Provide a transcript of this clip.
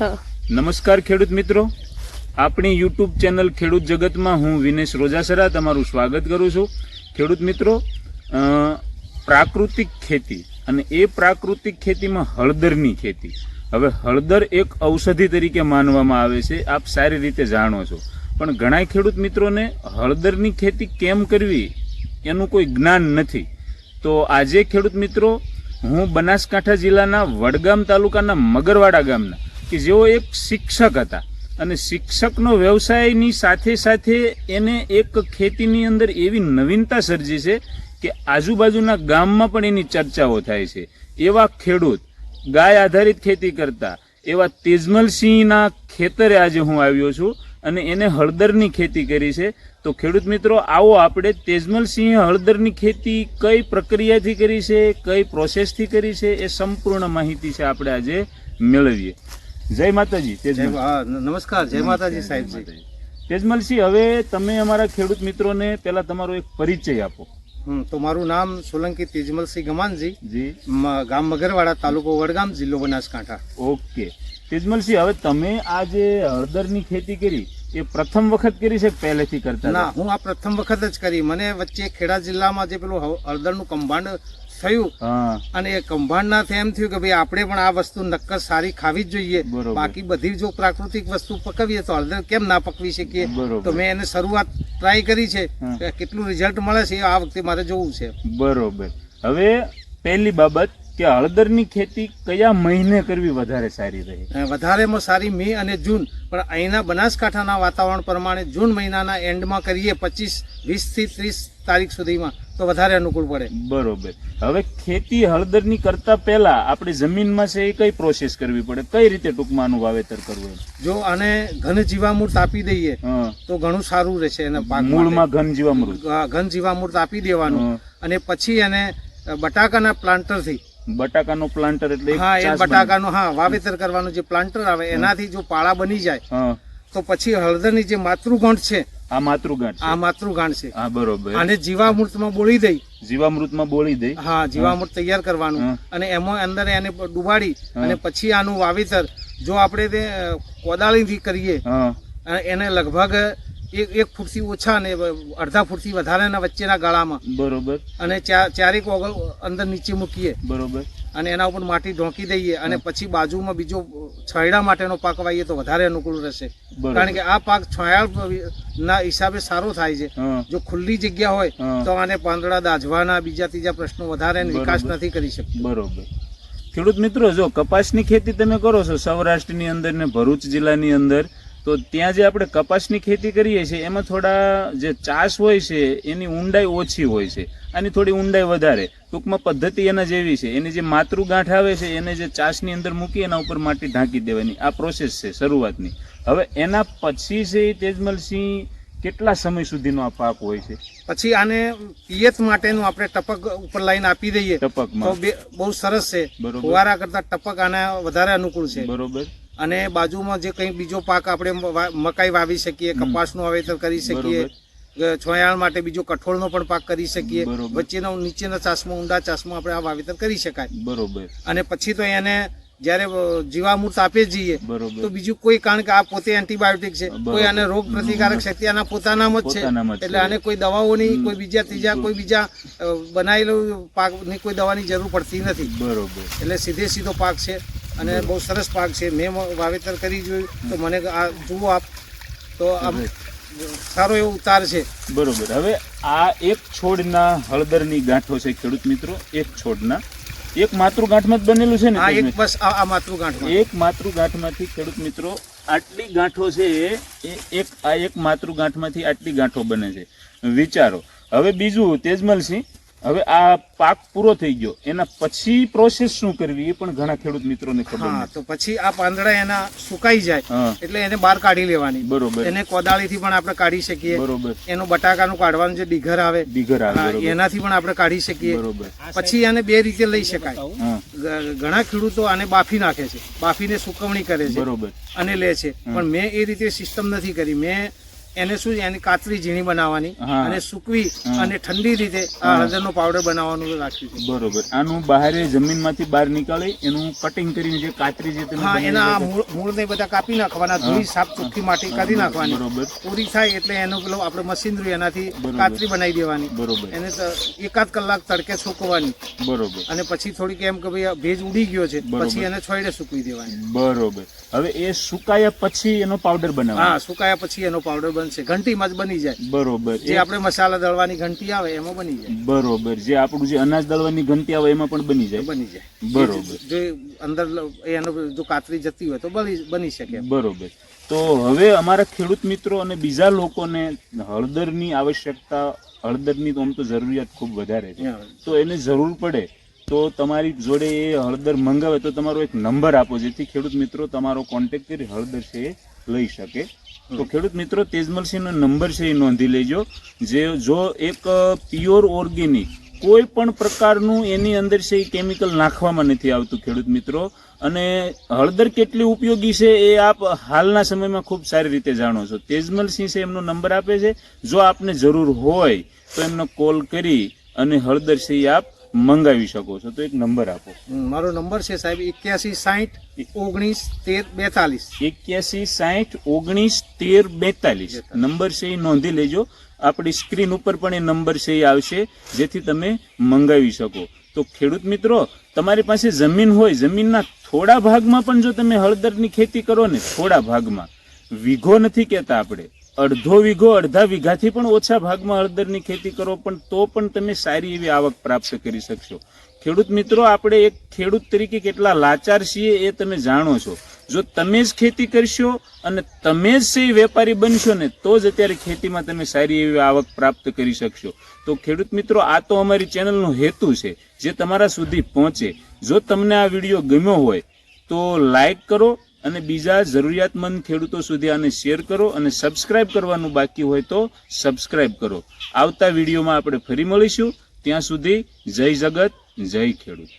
નમસ્કાર ખેડૂત મિત્રો. આપણી યુટ્યુબ ચેનલ ખેડૂત જગતમાં હું વિનેશ રોજાસરા તમારું સ્વાગત કરું છું. ખેડૂત મિત્રો પ્રાકૃતિક ખેતી અને એ પ્રાકૃતિક ખેતીમાં હળદરની ખેતી. હવે હળદર એક ઔષધિ તરીકે માનવામાં આવે છે, આપ સારી રીતે જાણો છો. પણ ઘણા ખેડૂત મિત્રોને હળદરની ખેતી કેમ કરવી એનું કોઈ જ્ઞાન નથી. તો આજે ખેડૂત મિત્રો, હું બનાસકાંઠા જિલ્લાના વડગામ તાલુકાના મગરવાડા ગામના કે જેઓ એક શિક્ષક હતા. અને શિક્ષકનો વ્યવસાયની સાથે સાથે એને એક ખેતીની અંદર એવી નવીનતા સર્જી છે કે આજુબાજુના ગામમાં પણ એની ચર્ચાઓ થાય છે. એવા ખેડૂત, ગાય આધારિત ખેતી કરતા, એવા તેજમલસિંહના ખેતરે આજે હું આવ્યો છું અને એને હળદરની ખેતી કરી છે. તો ખેડૂત મિત્રો, આવો આપણે તેજમલસિંહે હળદરની ખેતી કઈ પ્રક્રિયાથી કરી છે, કઈ પ્રોસેસથી કરી છે, એ સંપૂર્ણ માહિતી છે આપણે આજે મેળવીએ. જય માતાજી તેજમલ નમસ્કાર જય માતાજી સાહેબજી તેજમલસિંહ હવે તમે અમારા ખેડૂત મિત્રોને પહેલા તમારો એક પરિચય આપો. તો મારું નામ સોલંકી તેજમલસિંહ ગમાનજી. જી. ગામ મગરવાડા તાલુકો વડગામ જિલ્લો બનાસકાંઠા. ઓકે. તેજમલસિંહ હવે તમે આ જે હળદરની ખેતી કરી એ પ્રથમ વખત કરી છે પહેલેથી કરતા ના હું આ પ્રથમ વખત જ કરી. મને વચ્ચે ખેડા જિલ્લામાં જે પેલું હળ- હળદરનું કૌભાંડ થયું. અને એ કૌભાંડના થી એમ થયું કે ભાઈ આપણે પણ આ વસ્તુ નક્કર સારી ખાવી જ જોઈએ. બાકી બધી જો પ્રાકૃતિક વસ્તુ પકવીએ તો હળદર કેમ ના પકવી શકીએ? તો મેં એને શરૂઆત ટ્રાય કરી છે કેટલું રિઝલ્ટ મળે છે એ આ વખતે મારે જોવું છે. બરોબર. હવે પહેલી બાબત કે હળદરની ખેતી કયા મહિને કરવી વધારે સારી રહે? વધારેમાં સારી મે અને જૂન. પણ અહીંના બનાસકાંઠાના વાતાવરણ પ્રમાણે જૂન મહિનાના એન્ડમાં કરીએ પચીસ વીસથી ત્રીસ તારીખ સુધીમાં તો વધારે અનુકૂળ પડે. બરોબર. હવે ખેતી હળદરની કરતા પહેલા આપણે જમીનમાં છે એ કઈ પ્રોસેસ કરવી પડે? કઈ રીતે ટૂંકમાં આનું વાવેતર કરવું જો આને ઘન જીવામૃત આપી દઈએ. તો ઘણું સારું રહેશે એના પાક મૂળમાં ઘન જીવામૃત. ઘન જીવામૃત આપી દેવાનું અને પછી એને બટાકાના પ્લાન્ટરથી. બટાકાનો પ્લાન્ટર એટલે હા એ બટાકાનો હા વાવેતર કરવાનું જે પ્લાન્ટર આવે એનાથી જો પાળા બની જાય તો પછી હળદરની જે માતૃગંઠ છે આ માતૃગાંઠ આ માતૃગાંઠ છે. હા બરોબર. આને જીવામૃતમાં બોળી દઈ. જીવામૃતમાં બોળી દઈ? હા જીવામૃત તૈયાર કરવાનું. અને એમાં અંદર એને ડુબાડી અને પછી આનું વાવેતર જો આપણે તે કોદાળીથી કરીએ એને લગભગ એક એક ફૂટથી ઓછા અને અડધા ફૂટથી વધારેના વચ્ચેના ગાળામાં. બરોબર. અને ચારેક ઓગળ અંદર નીચે મૂકીએ. બરોબર. અને એના ઉપર માટી ઢોંકી દઈએ અને પછી બાજુમાં બીજો છાંયડા માટેનો પાક વાવીએ તો વધારે અનુકૂળ રહેશે. કારણ કે આ પાક છાંયાળ ના હિસાબે સારો થાય છે. જો ખુલ્લી જગ્યા હોય તો આને પાંદડા દાઝવાના બીજા ત્રીજા પ્રશ્નો વધારે વિકાસ નથી કરી શકતો. બરોબર. ખેડૂત મિત્રો જો કપાસની ખેતી તમે કરો છો સૌરાષ્ટ્રની અંદર ને ભરૂચ જિલ્લાની અંદર તો ત્યાં જે આપણે કપાસની ખેતી કરીએ છીએ એમાં થોડા જે ચાસ હોય છે એની ઊંડાઈ ઓછી હોય છે આની થોડી ઊંડાઈ વધારે. ટૂંકમાં પદ્ધતિ એના જેવી છે. એની જે માતૃગાંઠ આવે છે એને જે ચાસની અંદર મૂકી એના ઉપર માટી ઢાંકી દેવાની. આ પ્રોસેસ છે શરૂઆતની. હવે એના પછી છે તેજમલસિંહ કેટલા સમય સુધીનો આ પાક હોય છે? પછી આને પિયત માટેનું આપણે ટપક ઉપર લાઈન આપી દઈએ. ટપક ટપકમાં બહુ સરસ છે. બરોબર. ફુવારા કરતા ટપક આને વધારે અનુકૂળ છે. બરોબર. અને બાજુમાં જે કંઈ બીજો પાક આપણે મકાઈ વાવી શકીએ કપાસનું વાવેતર કરી શકીએ છોયાણ માટે બીજો કઠોળનો પણ પાક કરી શકીએ વચ્ચેનો નીચેના ચાસમાં ઊંડા ચાસમાં આપણે આ વાવેતર કરી શકાય. બરોબર. અને પછી તો એને જ્યારે જીવામૃત આપે જઈએ તો બીજું કોઈ કારણ કે આ પોતે એન્ટીબાયોટિક છે. કોઈ આને રોગ પ્રતિકારક શક્તિ આના પોતાનામાં જ છે. એટલે આને કોઈ દવાઓની કોઈ બીજા ત્રીજા કોઈ બીજા બનાવેલું પાકની કોઈ દવાની જરૂર પડતી નથી. બરોબર. એટલે સીધે સીધો પાક છે. અને બહુ સરસ પાક છે. મેં વાવેતર કરી જોયું. તો મને આ જુઓ આપ. તો આમ સારો એવો ઉતાર છે. બરોબર. હવે આ એક છોડના હળદરની ગાંઠો છે ખેડૂત મિત્રો. એક છોડના. એક માતૃગાંઠમાં જ બનેલું છે ને આ એક? બસ આ માતૃ માતૃગાંઠમાં. એક માતૃગાંઠમાંથી ખેડૂત મિત્રો આટલી ગાંઠો છે એ એ એક આ એક માતૃગાંઠમાંથી આટલી ગાંઠો બને છે. વિચારો. હવે બીજું તેજમલસિંહ હવે આ પાક પૂરો થઈ ગયો. એના પછી પ્રોસેસ શું કરવી એ પણ ઘણા ખેડૂત મિત્રોને ખબર હા તો પછી આ પાંદડા એના સુકાઈ જાય એટલે એને બહાર કાઢી લેવાની. બરોબર. એને કોદાળીથી પણ આપણે કાઢી શકીએ. બરોબર. એનું બટાકાનું કાઢવાનું જે ડીઘર આવે ડીઘર આવે એનાથી પણ આપણે કાઢી શકીએ. બરોબર. પછી આને બે રીતે લઈ શકાય. ઘણા ખેડૂતો આને બાફી નાખે છે. બાફીને સુકવણી કરે છે બરોબર. અને લે છે. પણ મેં એ રીતે સિસ્ટમ નથી કરી. મેં એને શું એની કાતરી ઝીણી બનાવવાની અને સૂકવી અને ઠંડી રીતે આ. હળદરનો પાવડર બનાવવાનું રાખ્યું છે. બરોબર. આનું બહાર જમીનમાંથી બહાર નીકળે એનું કટિંગ કરીને જે કાતરી જે હા એના મૂળ મૂળને બધા કાપી નાખવાના ધોઈ સાફ ચોખ્ખી માટી કાઢી નાખવાની. બરોબર. પૂરી થાય એટલે એનું પેલો આપણે મશીનરી એનાથી કાતરી બનાવી દેવાની. બરોબર. એને એકાદ કલાક તડકે સૂકવવાની બરોબર. અને પછી થોડીક એમ કે ભાઈ ભેજ ઉડી ગયો છે પછી એને છોડે સૂકવી દેવાની. બરોબર. હવે એ સુકાયા પછી એનો પાવડર બનાવવાનો હા સુકાયા પછી એનો પાવડર બનશે. ઘંટીમાં જ બની જાય. બરોબર. જે આપણે મસાલા દળવાની ઘંટી આવે એમાં બની જાય. બરોબર. જે આપણું જે અનાજ દળવાની ઘંટી આવે એમાં પણ બની જાય? બની જાય. બરોબર. જો અંદર એનો જો કાતરી જતી હોય તો બની શકે. બરોબર. તો હવે અમારા ખેડૂત મિત્રો અને બીજા લોકોને હળદરની આવશ્યકતા હળદરની તો આમ તો જરૂરિયાત ખૂબ વધારે છે. તો એને જરૂર પડે તો તમારી જોડે એ હળદર મંગાવે તો તમારો એક નંબર આપો જેથી ખેડૂત મિત્રો તમારો કોન્ટેક્ટ કરી હળદર છે એ લઈ શકે. તો ખેડૂત મિત્રો, તેજમલસિંહનો નંબર છે, એ નોંધી લેજો. જે, જો એક પ્યોર ઓર્ગેનિક કોઈ પણ પ્રકારનું એની અંદર છે, એ કેમિકલ નાખવામાં નથી આવતું ખેડૂત મિત્રો. અને હળદર કેટલી ઉપયોગી છે, એ આપ હાલના સમયમાં ખૂબ સારી રીતે જાણો છો. તેજમલસિંહ છે, એમનો નંબર આપે છે. જો આપને જરૂર હોય, તો એમનો કોલ કરી અને હળદર છે, એ આપ મંગાવી શકો છો. તો એક નંબર આપો. મારો નંબર છે સાહેબ એક્યાસી સાઠ ઓગણીસ તેર બેતાલીસ. એક્યાસી સાઠ ઓગણીસ તેર બેતાલીસ. નંબર છે એ નોંધી લેજો. આપણી સ્ક્રીન ઉપર પણ એ નંબર છે એ આવશે જેથી તમે મંગાવી શકો. તો ખેડૂત મિત્રો તમારી પાસે જમીન હોય જમીનના થોડા ભાગમાં પણ જો તમે હળદરની ખેતી કરો ને થોડા ભાગમાં. વીઘો નથી કહેતા આપણે. અડધો વીઘો, અડધા વીઘાથી પણ ઓછા ભાગમાં હળદરની ખેતી કરો, પણ તો પણ તમે સારી એવી આવક પ્રાપ્ત કરી શકશો. ખેડૂત મિત્રો, આપણે એક ખેડૂત તરીકે કેટલા લાચાર છીએ એ તમે જાણો છો. જો તમે જ ખેતી કરશો અને તમે જ સહી વેપારી બનશો ને, તો જ અત્યારે ખેતીમાં તમે સારી એવી આવક પ્રાપ્ત કરી શકશો. તો ખેડૂત મિત્રો, આ તો અમારી ચેનલનો હેતુ છે, જે તમારા સુધી પહોંચે. જો તમને આ વીડિયો ગમ્યો હોય, તો લાઈક કરો અને બીજા જરૂરિયાતમંદ ખેડૂતો સુધી આને શેર કરો અને સબસ્ક્રાઇબ કરવાનું બાકી હોય તો સબસ્ક્રાઇબ કરો. આવતા વિડીયોમાં આપણે ફરી મળીશું. ત્યાં સુધી જય જગત, જય ખેડૂત.